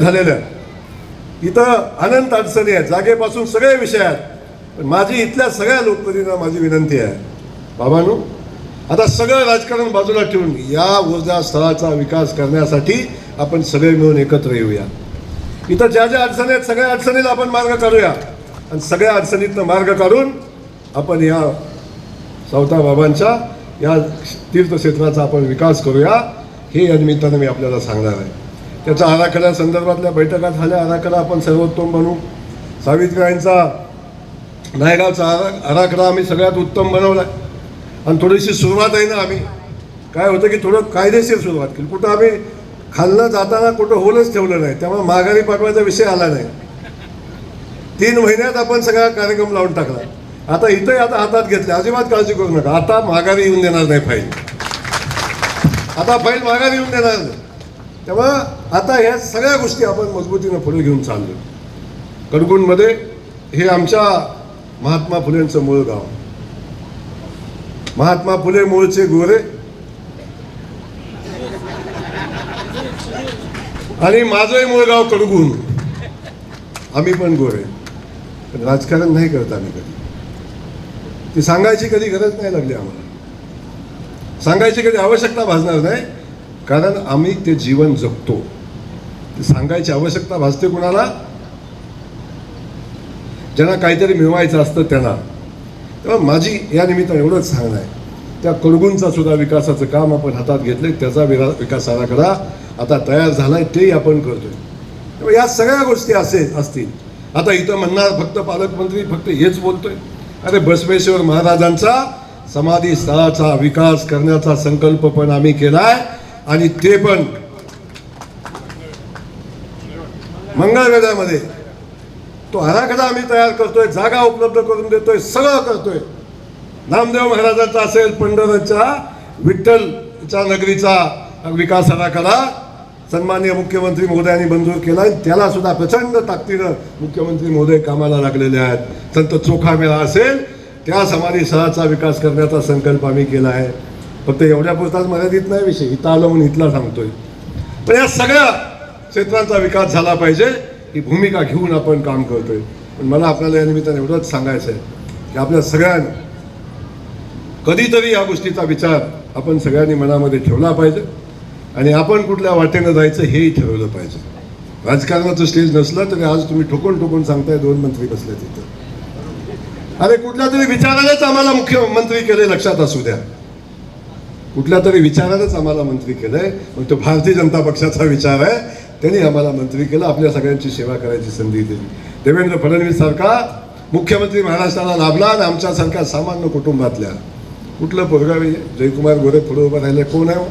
झालेल्या इथं अनंत अडचणी आहेत. जागेपासून सगळे विषय आहेत. पण माझी इथल्या सगळ्या लोकप्रतिनिधींना माझी विनंती आहे. बाबांनो आता सगळं राजकारण बाजूला ठेवून या ऊर्जा स्थळाचा विकास करण्यासाठी आपण सगळे मिळून एकत्र येऊया. इथं ज्या ज्या अडचणी आहेत सगळ्या अडचणीला आपण मार्ग काढूया. आणि सगळ्या अडचणीतनं मार्ग काढून आपण या सावता बाबांच्या या तीर्थक्षेत्राचा आपण विकास करूया. हे या निमित्तानं मी आपल्याला सांगणार आहे. त्याच्या आराखड्या संदर्भातल्या बैठका झाल्या. आराखडा आपण सर्वोत्तम बनवू सावित्रीबाईंचा नायगावचा आरा आराखडा आम्ही सगळ्यात उत्तम बनवला आणि थोडीशी सुरुवात आहे ना आम्ही. काय होतं की थोडं कायदेशीर सुरुवात केली. कुठं आम्ही खाल्लं जाताना कुठं होलच ठेवलं नाही. त्यामुळे माघारी पाठवायचा विषय आला नाही. तीन महिन्यात आपण सगळा कार्यक्रम लावून टाकला. आता इथंही आता हातात घेतले. अजिबात काळजी करू नका. आता माघारी येऊन देणार नाही फाईल. आता फाईल माघारी येऊन देणार नाही. तेव्हा आता ह्या सगळ्या गोष्टी आपण मजबूतीनं पुढे घेऊन चाललो. कडगुणमध्ये हे आमच्या महात्मा फुलेंचं मूळ गाव. महात्मा फुले मूळचे गोरे. आणि माझंही मूळ गाव कडगुण. आम्ही पण गोरे. पण राजकारण नाही करत आम्ही कधी. ती सांगायची कधी गरज नाही लागली आम्हाला. सांगायची कधी आवश्यकता भासणार नाही. कारण आम्ही ते जीवन जगतो. ते सांगायची आवश्यकता भासते कुणाला? ज्यांना काहीतरी मिळवायचं असतं त्यांना. तेव्हा माझी या निमित्तानं एवढंच सांगणं आहे. त्या कडगुंचा सुद्धा विकासाचं काम आपण हातात घेतलंय त्याचा विरा विकास आराखडा आता तयार झालाय तेही आपण करतोय. तेव्हा या सगळ्या गोष्टी असे असतील. आता इथं म्हणणार फक्त पालकमंत्री फक्त हेच बोलतोय. अरे बसवेश्वर महाराजांचा समाधी स्थळाचा विकास करण्याचा संकल्प पण आम्ही केला आहे आणि ते पण मंगळवेढ्यामध्ये तो आराखडा आम्ही तयार करतोय जागा उपलब्ध करून देतोय सगळं करतोय. नामदेव महाराजांचा असेल पंढरच्या विठ्ठलच्या नगरीचा विकास आराखडा सन्माननीय मुख्यमंत्री महोदयांनी मंजूर केला त्याला सुद्धा प्रचंड ताकदीनं मुख्यमंत्री महोदय कामाला लागलेले आहेत. संत चोखा मेळा असेल त्या समाधी सहाचा विकास करण्याचा संकल्प आम्ही केला आहे. फक्त एवढ्या पुरताच मर्यादित नाही विषय. इथं आलो म्हणून इथला सांगतोय. पण या सगळ्या क्षेत्रांचा विकास झाला पाहिजे. ही भूमिका घेऊन आपण काम करतोय. पण मला आपल्याला या निमित्ताने एवढंच सांगायचं आहे की आपल्या सगळ्यांना कधीतरी या गोष्टीचा विचार आपण सगळ्यांनी मनामध्ये ठेवला पाहिजे. आणि आपण कुठल्या वाटेनं जायचं हेही ठरवलं पाहिजे. राजकारणाचं स्टेज नसलं तरी आज तुम्ही ठोकून ठोकून सांगताय दोन मंत्री बसले तिथं अरे कुठल्या तरी विचारानेच आम्हाला मुख्यमंत्री केले लक्षात असू द्या. कुठल्या तरी विचारानेच आम्हाला मंत्री केलंय. मग तो भारतीय जनता पक्षाचा विचार आहे. त्यांनी आम्हाला मंत्री केलं. आपल्या सगळ्यांची सेवा करायची संधी दिली. देवेंद्र फडणवीस सारखा मुख्यमंत्री महाराष्ट्राला लाभला आणि आमच्यासारख्या सामान्य कुटुंबातल्या. कुठलं पोरगावी? जयकुमार गोरे पुढे उभं राहिले. कोण आहे हो?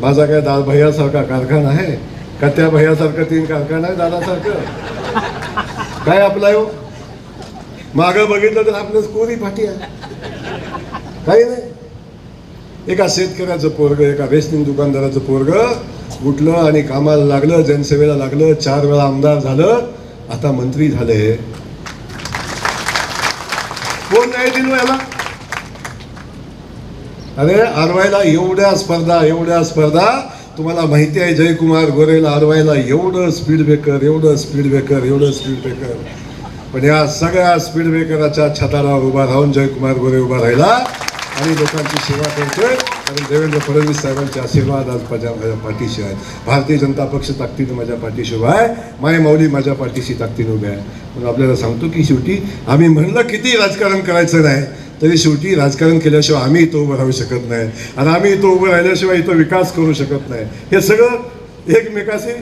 माझा काय दादा भैयासारखा कारखाना आहे? का त्या भैयासारखं तीन कारखाना आहे दादासारखं? काय आपला हो? मागं बघितलं तर आपलं कोरी फाटी आहे. काही नाही. एका शेतकऱ्याचं पोरग एका रेशनिंग दुकानदाराचं पोरग उठलं आणि कामाला लागलं जनसेवेला लागलं चार वेळा आमदार झालं. आता मंत्री झाले कोण नाही दिलो याला? अरे आरवायला एवढ्या स्पर्धा एवढ्या स्पर्धा. तुम्हाला माहिती आहे जयकुमार गोरेला आरवायला एवढं स्पीड ब्रेकर एवढं स्पीड ब्रेकर एवढं स्पीड ब्रेकर पण या सगळ्या स्पीड ब्रेकराच्या छताला उभा राहून जयकुमार गोरे उभा राहिला. आणि लोकांची सेवा करतोय. कारण देवेंद्र फडणवीस साहेबांचे आशीर्वाद आज माझ्या माझ्या पाठीशी आहेत. भारतीय जनता पक्ष ताकदीनं माझ्या पाठीशी उभा आहे. माय माऊली माझ्या पाठीशी ताकदीनं उभ्या आहे. म्हणून आपल्याला सांगतो की शेवटी आम्ही म्हणलं किती राजकारण करायचं नाही तरी शेवटी राजकारण केल्याशिवाय आम्ही इथं उभं राहू शकत नाही. आणि आम्ही इथं उभं राहिल्याशिवाय इथं विकास करू शकत नाही. हे सगळं एकमेकाशी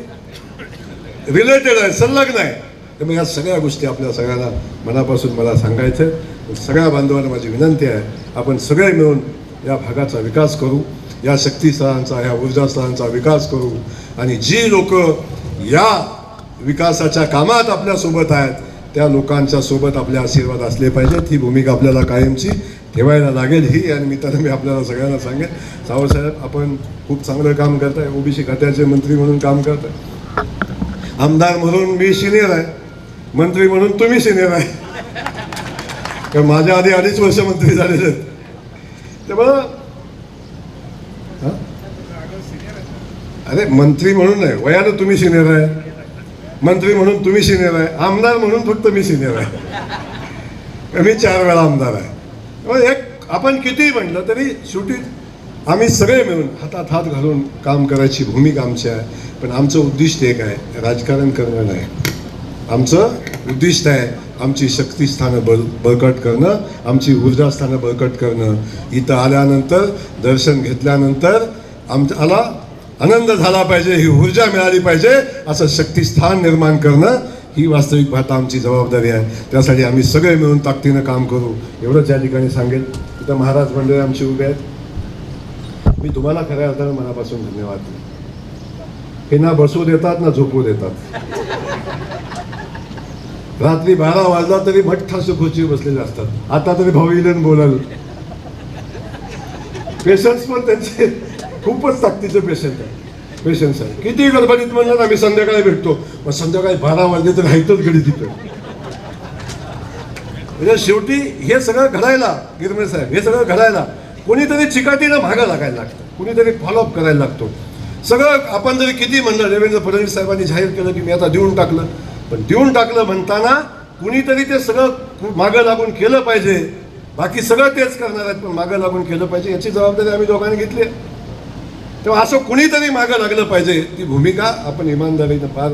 रिलेटेड आहे संलग्न आहे. त्यामुळे या सगळ्या गोष्टी आपल्या सगळ्यांना मनापासून मला सांगायचं आहे. सगळ्या बांधवांना माझी विनंती आहे आपण सगळे मिळून या भागाचा विकास करू या शक्तीस्थळांचा या ऊर्जास्थळांचा विकास करू आणि जी लोक या विकासाच्या कामात आपल्यासोबत आहेत त्या लोकांच्या सोबत आपले आशीर्वाद असले पाहिजेत. ही भूमिका आपल्याला कायमची ठेवायला लागेल. ही या निमित्तानं मी आपल्याला सगळ्यांना सांगेन. सावंतसाहेब आपण खूप चांगलं काम करताय. ओबीसी खात्याचे मंत्री म्हणून काम करताय. आमदार म्हणून मी सिनियर आहे. मंत्री म्हणून तुम्ही सिनियर आहे. कारण माझ्या आधी अडीच वर्ष मंत्री झालेले आहेत. तेव्हा अरे मंत्री म्हणून नाही. वयानं तुम्ही सिनियर आहे. मंत्री म्हणून तुम्ही सिनियर आहे. आमदार म्हणून फक्त मी सिनियर आहे. मी चार वेळा आमदार आहे. मग एक आपण कितीही म्हटलं तरी शेवटी आम्ही सगळे मिळून हातात हात घालून काम करायची भूमिका आमची आहे. पण आमचं उद्दिष्ट एक आहे. राजकारण करणं नाही. आमचं उद्दिष्ट आहे आमची शक्तिस्थानं बळ बळकट करणं आमची ऊर्जास्थानं बळकट करणं. इथं आल्यानंतर दर्शन घेतल्यानंतर आमच्याला आनंद झाला पाहिजे ही ऊर्जा मिळाली पाहिजे असं शक्तिस्थान निर्माण करणं ही वास्तविक पाहता आमची जबाबदारी आहे. त्यासाठी आम्ही सगळे मिळून ताकदीनं काम करू. एवढंच या ठिकाणी सांगेल इथं महाराज मंडळी आमची उभे आहेत. मी तुम्हाला खऱ्या अर्थानं मनापासून धन्यवाद हे ना बसू देतात ना झोपू देतात. रात्री बारा वाजला तरी मठ्ठ सुखोची बसलेले असतात. आता तरी भाऊ बोलाल. पेशन्स पण त्यांचे खूपच ताकदीचे पेशंट आहे पेशन्स आहे किती गडबडीत म्हणलं ना मी संध्याकाळी भेटतो. मग संध्याकाळी बारा वाजले तर राहतच घडी तिथं म्हणजे शेवटी हे सगळं घडायला गिरमे साहेब हे सगळं घडायला कोणीतरी चिकाटीनं भागा लागायला लागतं. कोणीतरी फॉलोअप करायला लागतो. सगळं आपण जरी किती म्हणलं देवेंद्र फडणवीस साहेबांनी जाहीर केलं की मी आता देऊन टाकलं. पण देऊन टाकलं म्हणताना कुणीतरी ते सगळं मागं लागून केलं पाहिजे. बाकी सगळं तेच करणार आहेत पण मागं लागून केलं पाहिजे याची जबाबदारी आम्ही दोघांनी घेतली आहे. तेव्हा असं कुणीतरी मागं लागलं पाहिजे ती भूमिका आपण इमानदारीनं पार